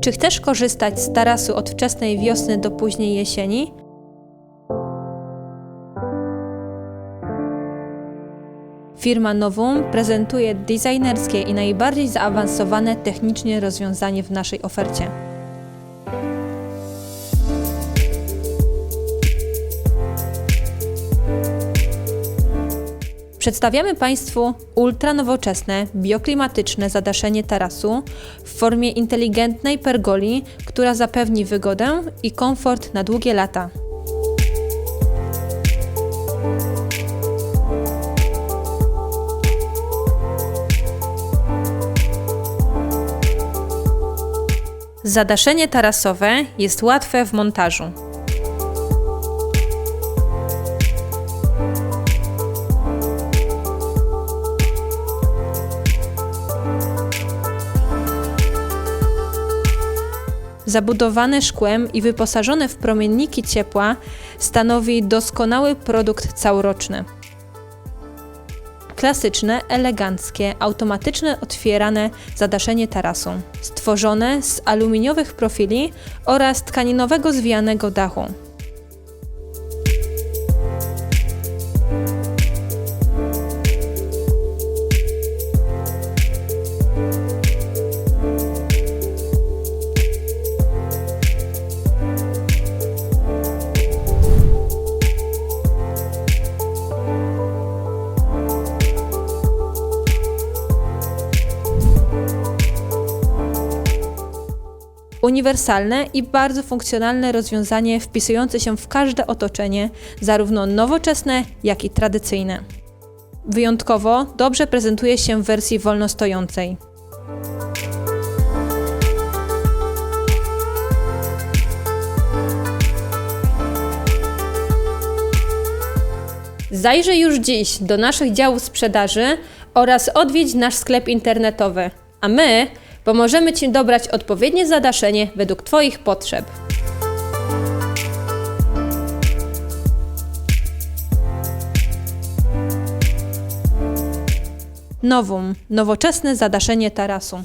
Czy chcesz korzystać z tarasu od wczesnej wiosny do późnej jesieni? Firma Novum prezentuje designerskie i najbardziej zaawansowane technicznie rozwiązanie w naszej ofercie. Przedstawiamy Państwu ultranowoczesne, bioklimatyczne zadaszenie tarasu w formie inteligentnej pergoli, która zapewni wygodę i komfort na długie lata. Zadaszenie tarasowe jest łatwe w montażu. Zabudowane szkłem i wyposażone w promienniki ciepła stanowi doskonały produkt całoroczny. Klasyczne, eleganckie, automatyczne otwierane zadaszenie tarasu, stworzone z aluminiowych profili oraz tkaninowego zwijanego dachu. Uniwersalne i bardzo funkcjonalne rozwiązanie wpisujące się w każde otoczenie, zarówno nowoczesne, jak i tradycyjne. Wyjątkowo dobrze prezentuje się w wersji wolnostojącej. Zajrzyj już dziś do naszych działów sprzedaży oraz odwiedź nasz sklep internetowy, a my pomożemy Ci dobrać odpowiednie zadaszenie według Twoich potrzeb. Nowum, nowoczesne zadaszenie tarasu.